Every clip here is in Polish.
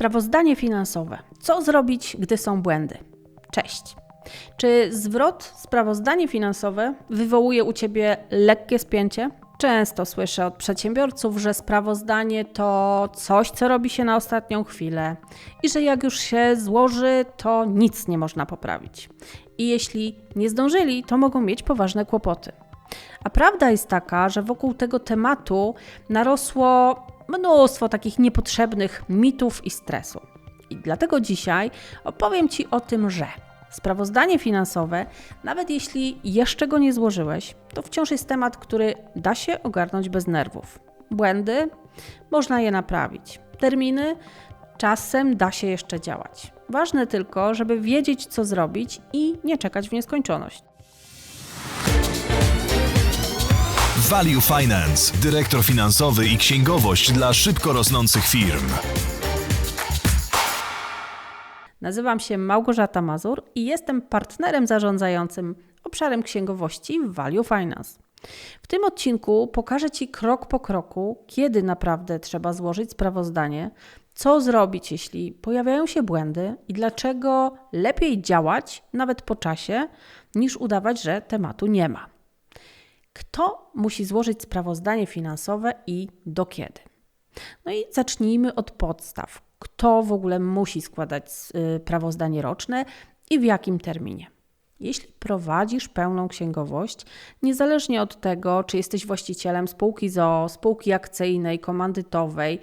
Sprawozdanie finansowe. Co zrobić, gdy są błędy? Cześć. Czy zwrot sprawozdanie finansowe wywołuje u Ciebie lekkie spięcie? Często słyszę od przedsiębiorców, że sprawozdanie to coś, co robi się na ostatnią chwilę i że jak już się złoży, to nic nie można poprawić. I jeśli nie zdążyli, to mogą mieć poważne kłopoty. A prawda jest taka, że wokół tego tematu narosło mnóstwo takich niepotrzebnych mitów i stresu. I dlatego dzisiaj opowiem Ci o tym, że sprawozdanie finansowe, nawet jeśli jeszcze go nie złożyłeś, to wciąż jest temat, który da się ogarnąć bez nerwów. Błędy można je naprawić. Terminy czasem da się jeszcze działać. Ważne tylko, żeby wiedzieć, co zrobić i nie czekać w nieskończoność. Value Finance, dyrektor finansowy i księgowość dla szybko rosnących firm. Nazywam się Małgorzata Mazur i jestem partnerem zarządzającym obszarem księgowości w Value Finance. W tym odcinku pokażę Ci krok po kroku, kiedy naprawdę trzeba złożyć sprawozdanie, co zrobić, jeśli pojawiają się błędy i dlaczego lepiej działać nawet po czasie, niż udawać, że tematu nie ma. Kto musi złożyć sprawozdanie finansowe i do kiedy? No i zacznijmy od podstaw. Kto w ogóle musi składać sprawozdanie roczne i w jakim terminie? Jeśli prowadzisz pełną księgowość, niezależnie od tego, czy jesteś właścicielem spółki ZOO, spółki akcyjnej, komandytowej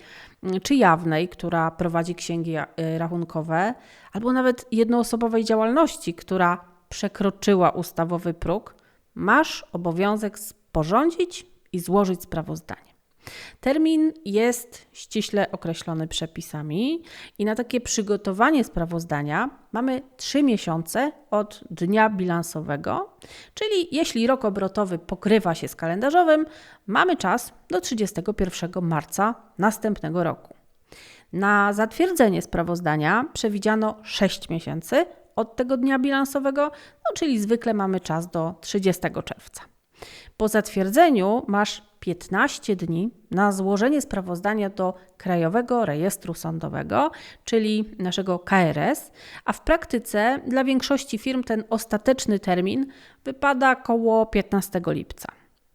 czy jawnej, która prowadzi księgi rachunkowe, albo nawet jednoosobowej działalności, która przekroczyła ustawowy próg, masz obowiązek sporządzić i złożyć sprawozdanie. Termin jest ściśle określony przepisami i na takie przygotowanie sprawozdania mamy 3 miesiące od dnia bilansowego, czyli jeśli rok obrotowy pokrywa się z kalendarzowym, mamy czas do 31 marca następnego roku. Na zatwierdzenie sprawozdania przewidziano 6 miesięcy od tego dnia bilansowego, no czyli zwykle mamy czas do 30 czerwca. Po zatwierdzeniu masz 15 dni na złożenie sprawozdania do Krajowego Rejestru Sądowego, czyli naszego KRS, a w praktyce dla większości firm ten ostateczny termin wypada około 15 lipca.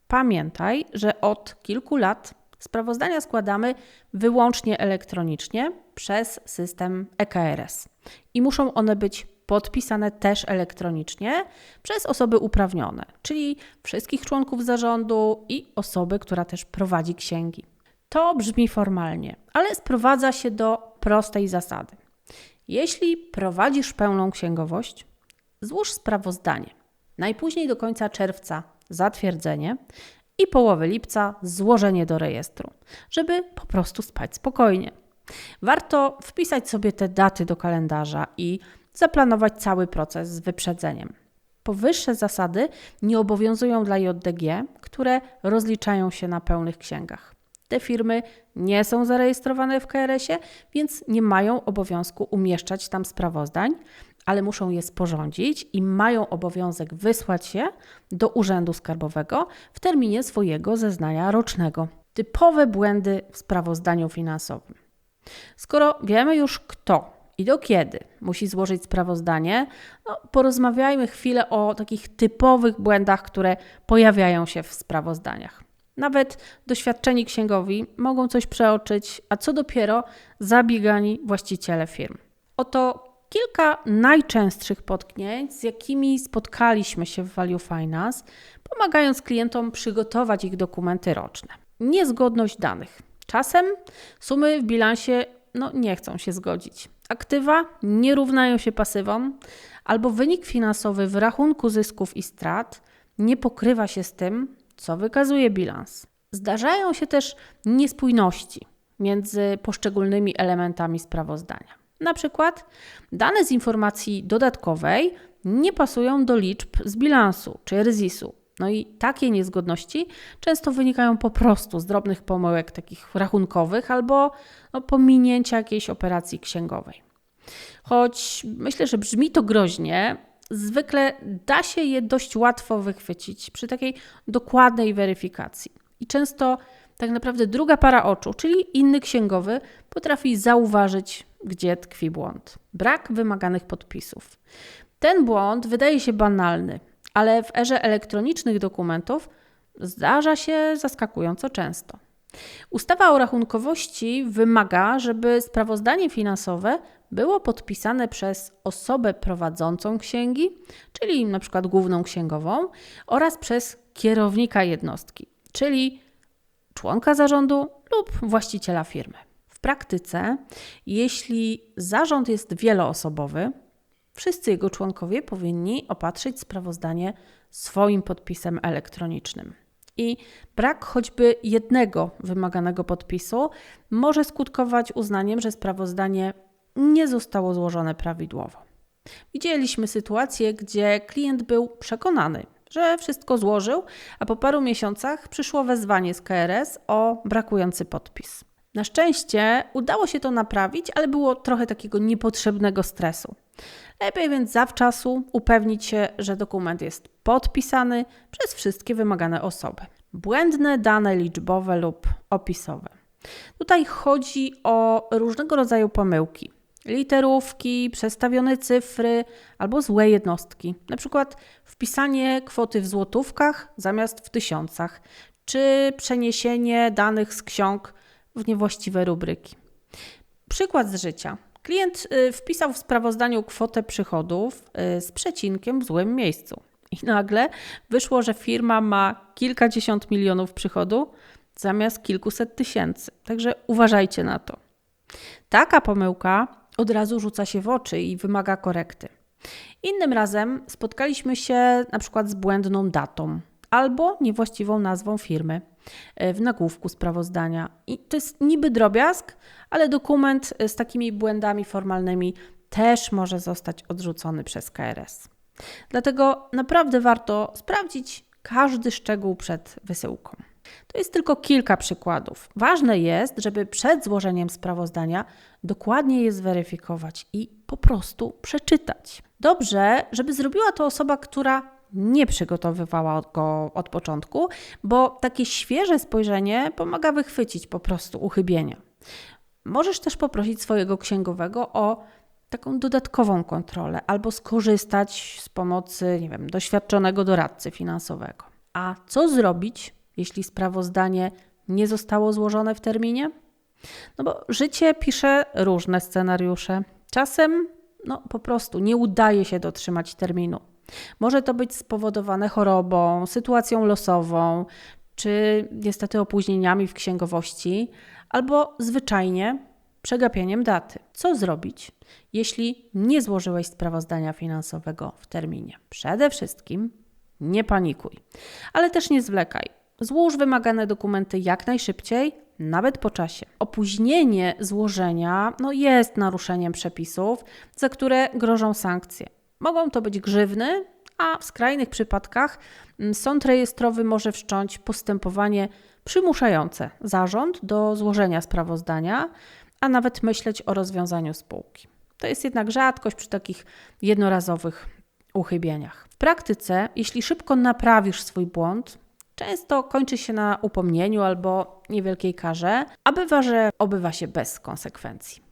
Pamiętaj, że od kilku lat sprawozdania składamy wyłącznie elektronicznie przez system EKRS i muszą one być podpisane też elektronicznie przez osoby uprawnione, czyli wszystkich członków zarządu i osobę, która też prowadzi księgi. To brzmi formalnie, ale sprowadza się do prostej zasady. Jeśli prowadzisz pełną księgowość, złóż sprawozdanie. Najpóźniej do końca czerwca zatwierdzenie i połowy lipca złożenie do rejestru, żeby po prostu spać spokojnie. Warto wpisać sobie te daty do kalendarza i zaplanować cały proces z wyprzedzeniem. Powyższe zasady nie obowiązują dla JDG, które rozliczają się na pełnych księgach. Te firmy nie są zarejestrowane w KRS-ie, więc nie mają obowiązku umieszczać tam sprawozdań, ale muszą je sporządzić i mają obowiązek wysłać je do Urzędu Skarbowego w terminie swojego zeznania rocznego. Typowe błędy w sprawozdaniu finansowym. Skoro wiemy już kto i do kiedy musi złożyć sprawozdanie, no, porozmawiajmy chwilę o takich typowych błędach, które pojawiają się w sprawozdaniach. Nawet doświadczeni księgowi mogą coś przeoczyć, a co dopiero zabiegani właściciele firm. Oto kilka najczęstszych potknięć, z jakimi spotkaliśmy się w Value Finance, pomagając klientom przygotować ich dokumenty roczne. Niezgodność danych. Czasem sumy w bilansie no, nie chcą się zgodzić. Aktywa nie równają się pasywom, albo wynik finansowy w rachunku zysków i strat nie pokrywa się z tym, co wykazuje bilans. Zdarzają się też niespójności między poszczególnymi elementami sprawozdania. Na przykład dane z informacji dodatkowej nie pasują do liczb z bilansu czy ryzisu. No i takie niezgodności często wynikają po prostu z drobnych pomyłek takich rachunkowych albo no, pominięcia jakiejś operacji księgowej. Choć myślę, że brzmi to groźnie, zwykle da się je dość łatwo wychwycić przy takiej dokładnej weryfikacji. I często tak naprawdę druga para oczu, czyli inny księgowy, potrafi zauważyć gdzie tkwi błąd. Brak wymaganych podpisów. Ten błąd wydaje się banalny, ale w erze elektronicznych dokumentów zdarza się zaskakująco często. Ustawa o rachunkowości wymaga, żeby sprawozdanie finansowe było podpisane przez osobę prowadzącą księgi, czyli przykład główną księgową, oraz przez kierownika jednostki, czyli członka zarządu lub właściciela firmy. W praktyce, jeśli zarząd jest wieloosobowy, wszyscy jego członkowie powinni opatrzyć sprawozdanie swoim podpisem elektronicznym. I brak choćby jednego wymaganego podpisu może skutkować uznaniem, że sprawozdanie nie zostało złożone prawidłowo. Widzieliśmy sytuację, gdzie klient był przekonany, że wszystko złożył, a po paru miesiącach przyszło wezwanie z KRS o brakujący podpis. Na szczęście udało się to naprawić, ale było trochę takiego niepotrzebnego stresu. Lepiej więc zawczasu upewnić się, że dokument jest podpisany przez wszystkie wymagane osoby. Błędne dane liczbowe lub opisowe. Tutaj chodzi o różnego rodzaju pomyłki. Literówki, przestawione cyfry albo złe jednostki. Na przykład wpisanie kwoty w złotówkach zamiast w tysiącach, czy przeniesienie danych z ksiąg w niewłaściwe rubryki. Przykład z życia. Klient y, wpisał w sprawozdaniu kwotę przychodów y, z przecinkiem w złym miejscu. I nagle wyszło, że firma ma kilkadziesiąt milionów przychodu zamiast kilkuset tysięcy. Także uważajcie na to. Taka pomyłka od razu rzuca się w oczy i wymaga korekty. Innym razem spotkaliśmy się na przykład z błędną datą albo niewłaściwą nazwą firmy w nagłówku sprawozdania. I to jest niby drobiazg, ale dokument z takimi błędami formalnymi też może zostać odrzucony przez KRS. Dlatego naprawdę warto sprawdzić każdy szczegół przed wysyłką. To jest tylko kilka przykładów. Ważne jest, żeby przed złożeniem sprawozdania dokładnie je zweryfikować i po prostu przeczytać. Dobrze, żeby zrobiła to osoba, która nie przygotowywała go od początku, bo takie świeże spojrzenie pomaga wychwycić po prostu uchybienia. Możesz też poprosić swojego księgowego o taką dodatkową kontrolę albo skorzystać z pomocy, nie wiem, doświadczonego doradcy finansowego. A co zrobić, jeśli sprawozdanie nie zostało złożone w terminie? No bo życie pisze różne scenariusze. Czasem no, po prostu nie udaje się dotrzymać terminu. Może to być spowodowane chorobą, sytuacją losową, czy niestety opóźnieniami w księgowości, albo zwyczajnie przegapieniem daty. Co zrobić, jeśli nie złożyłeś sprawozdania finansowego w terminie? Przede wszystkim nie panikuj, ale też nie zwlekaj. Złóż wymagane dokumenty jak najszybciej, nawet po czasie. Opóźnienie złożenia no, jest naruszeniem przepisów, za które grożą sankcje. Mogą to być grzywny, a w skrajnych przypadkach mm, sąd rejestrowy może wszcząć postępowanie przymuszające zarząd do złożenia sprawozdania, a nawet myśleć o rozwiązaniu spółki. To jest jednak rzadkość przy takich jednorazowych uchybieniach. W praktyce, jeśli szybko naprawisz swój błąd, często kończy się na upomnieniu albo niewielkiej karze, a bywa, że obywa się bez konsekwencji.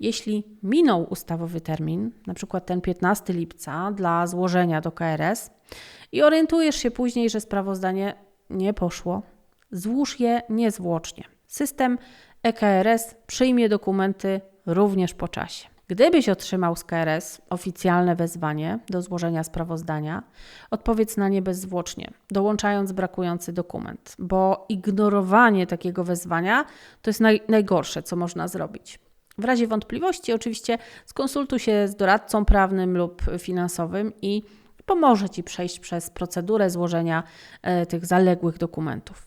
Jeśli minął ustawowy termin, na przykład ten 15 lipca dla złożenia do KRS i orientujesz się później, że sprawozdanie nie poszło, złóż je niezwłocznie. System EKRS przyjmie dokumenty również po czasie. Gdybyś otrzymał z KRS oficjalne wezwanie do złożenia sprawozdania, odpowiedz na nie bezzwłocznie, dołączając brakujący dokument, bo ignorowanie takiego wezwania to jest naj, najgorsze, co można zrobić. W razie wątpliwości, oczywiście, skonsultuj się z doradcą prawnym lub finansowym i pomoże Ci przejść przez procedurę złożenia e, tych zaległych dokumentów.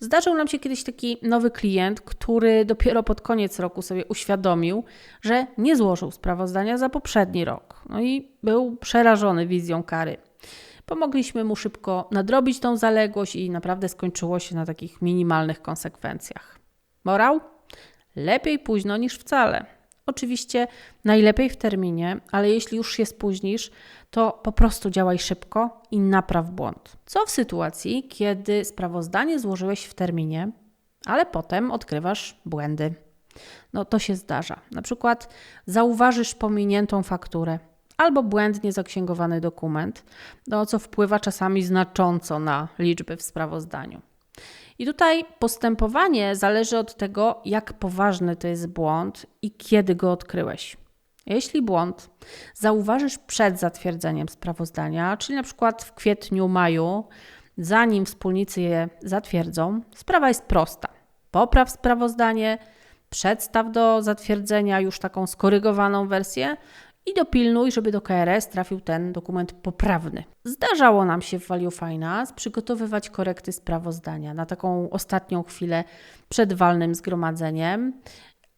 Zdarzył nam się kiedyś taki nowy klient, który dopiero pod koniec roku sobie uświadomił, że nie złożył sprawozdania za poprzedni rok. No i był przerażony wizją kary. Pomogliśmy mu szybko nadrobić tą zaległość i naprawdę skończyło się na takich minimalnych konsekwencjach. Morał? Lepiej późno niż wcale. Oczywiście najlepiej w terminie, ale jeśli już się spóźnisz, to po prostu działaj szybko i napraw błąd. Co w sytuacji, kiedy sprawozdanie złożyłeś w terminie, ale potem odkrywasz błędy? No to się zdarza. Na przykład zauważysz pominiętą fakturę albo błędnie zaksięgowany dokument, no, co wpływa czasami znacząco na liczby w sprawozdaniu. I tutaj postępowanie zależy od tego, jak poważny to jest błąd i kiedy go odkryłeś. Jeśli błąd zauważysz przed zatwierdzeniem sprawozdania, czyli na przykład w kwietniu, maju, zanim wspólnicy je zatwierdzą, sprawa jest prosta. Popraw sprawozdanie, przedstaw do zatwierdzenia już taką skorygowaną wersję i dopilnuj, żeby do KRS trafił ten dokument poprawny. Zdarzało nam się w Value Finance przygotowywać korekty sprawozdania na taką ostatnią chwilę przed walnym zgromadzeniem.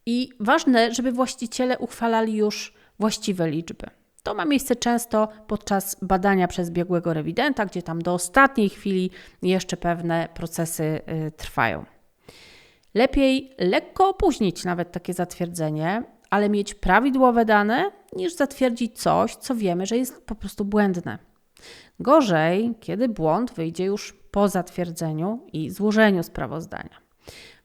I ważne, żeby właściciele uchwalali już właściwe liczby. To ma miejsce często podczas badania przez biegłego rewidenta, gdzie tam do ostatniej chwili jeszcze pewne procesy y, trwają. Lepiej lekko opóźnić nawet takie zatwierdzenie, ale mieć prawidłowe dane, niż zatwierdzić coś, co wiemy, że jest po prostu błędne. Gorzej, kiedy błąd wyjdzie już po zatwierdzeniu i złożeniu sprawozdania.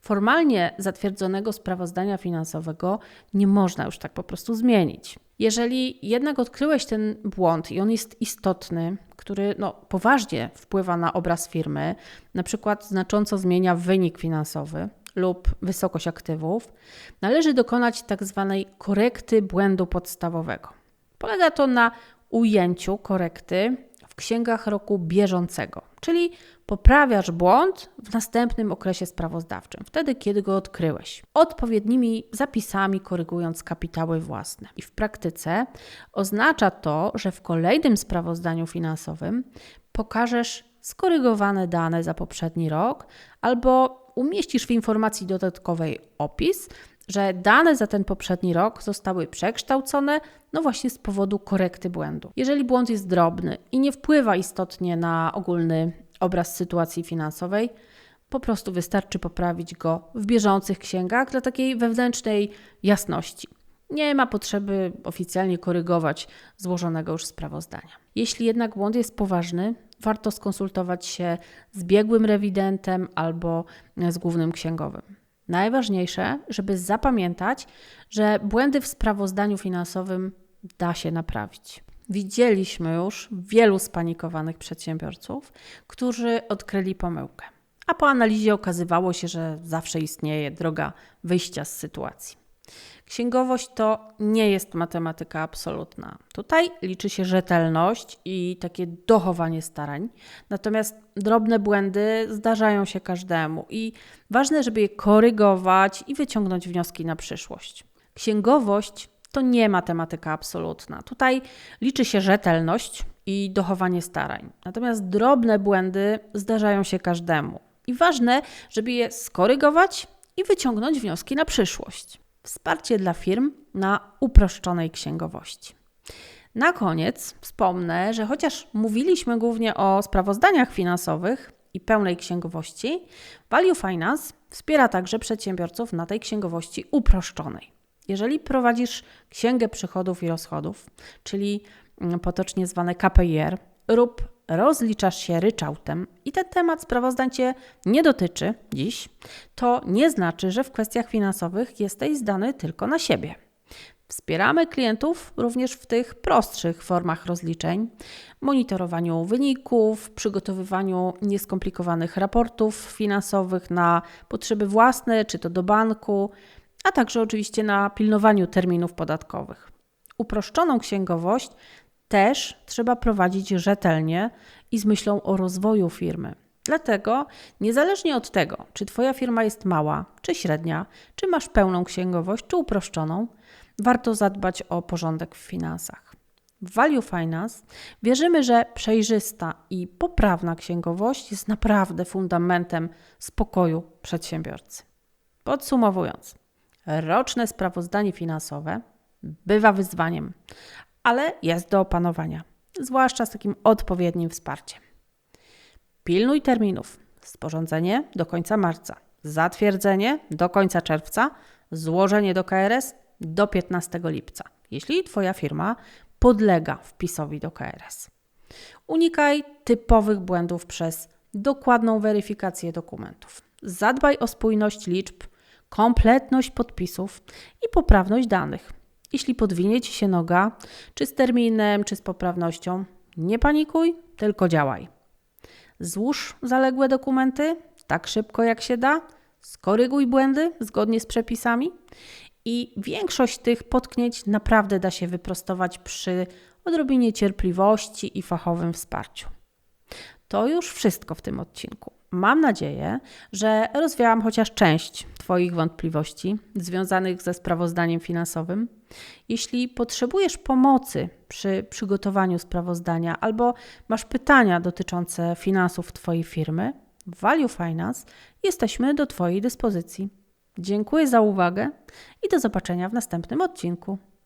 Formalnie zatwierdzonego sprawozdania finansowego nie można już tak po prostu zmienić. Jeżeli jednak odkryłeś ten błąd i on jest istotny, który no, poważnie wpływa na obraz firmy, na przykład znacząco zmienia wynik finansowy lub wysokość aktywów, należy dokonać tak zwanej korekty błędu podstawowego. Polega to na ujęciu korekty w księgach roku bieżącego, czyli poprawiasz błąd w następnym okresie sprawozdawczym, wtedy kiedy go odkryłeś, odpowiednimi zapisami korygując kapitały własne. I w praktyce oznacza to, że w kolejnym sprawozdaniu finansowym pokażesz skorygowane dane za poprzedni rok albo umieścisz w informacji dodatkowej opis, że dane za ten poprzedni rok zostały przekształcone, no właśnie z powodu korekty błędu. Jeżeli błąd jest drobny i nie wpływa istotnie na ogólny obraz sytuacji finansowej, po prostu wystarczy poprawić go w bieżących księgach dla takiej wewnętrznej jasności. Nie ma potrzeby oficjalnie korygować złożonego już sprawozdania. Jeśli jednak błąd jest poważny, warto skonsultować się z biegłym rewidentem albo z głównym księgowym. Najważniejsze, żeby zapamiętać, że błędy w sprawozdaniu finansowym da się naprawić. Widzieliśmy już wielu spanikowanych przedsiębiorców, którzy odkryli pomyłkę, a po analizie okazywało się, że zawsze istnieje droga wyjścia z sytuacji. Księgowość to nie jest matematyka absolutna. Tutaj liczy się rzetelność i takie dochowanie starań. Natomiast drobne błędy zdarzają się każdemu i ważne, żeby je korygować i wyciągnąć wnioski na przyszłość. Księgowość to nie matematyka absolutna. Tutaj liczy się rzetelność i dochowanie starań. Natomiast drobne błędy zdarzają się każdemu. I ważne, żeby je skorygować i wyciągnąć wnioski na przyszłość. Wsparcie dla firm na uproszczonej księgowości. Na koniec wspomnę, że chociaż mówiliśmy głównie o sprawozdaniach finansowych i pełnej księgowości, Value Finance wspiera także przedsiębiorców na tej księgowości uproszczonej. Jeżeli prowadzisz księgę przychodów i rozchodów, czyli mm, potocznie zwane KPIR, lub rozliczasz się ryczałtem i ten temat sprawozdań Cię nie dotyczy dziś, to nie znaczy, że w kwestiach finansowych jesteś zdany tylko na siebie. Wspieramy klientów również w tych prostszych formach rozliczeń, monitorowaniu wyników, przygotowywaniu nieskomplikowanych raportów finansowych na potrzeby własne, czy to do banku, a także oczywiście na pilnowaniu terminów podatkowych. Uproszczoną księgowość też trzeba prowadzić rzetelnie i z myślą o rozwoju firmy. Dlatego, niezależnie od tego, czy Twoja firma jest mała, czy średnia, czy masz pełną księgowość, czy uproszczoną, warto zadbać o porządek w finansach. W Value Finance wierzymy, że przejrzysta i poprawna księgowość jest naprawdę fundamentem spokoju przedsiębiorcy. Podsumowując, roczne sprawozdanie finansowe bywa wyzwaniem, ale jest do opanowania, zwłaszcza z takim odpowiednim wsparciem. Pilnuj terminów. Sporządzenie do końca marca, zatwierdzenie do końca czerwca, złożenie do KRS do 15 lipca, jeśli Twoja firma podlega wpisowi do KRS. Unikaj typowych błędów przez dokładną weryfikację dokumentów. Zadbaj o spójność liczb, kompletność podpisów i poprawność danych. Jeśli podwinie ci się noga, czy z terminem, czy z poprawnością, nie panikuj, tylko działaj. Złóż zaległe dokumenty tak szybko jak się da, skoryguj błędy zgodnie z przepisami i większość tych potknięć naprawdę da się wyprostować przy odrobinie cierpliwości i fachowym wsparciu. To już wszystko w tym odcinku. Mam nadzieję, że rozwiałam chociaż część Twoich wątpliwości związanych ze sprawozdaniem finansowym. Jeśli potrzebujesz pomocy przy przygotowaniu sprawozdania albo masz pytania dotyczące finansów Twojej firmy, w Value Finance jesteśmy do Twojej dyspozycji. Dziękuję za uwagę i do zobaczenia w następnym odcinku.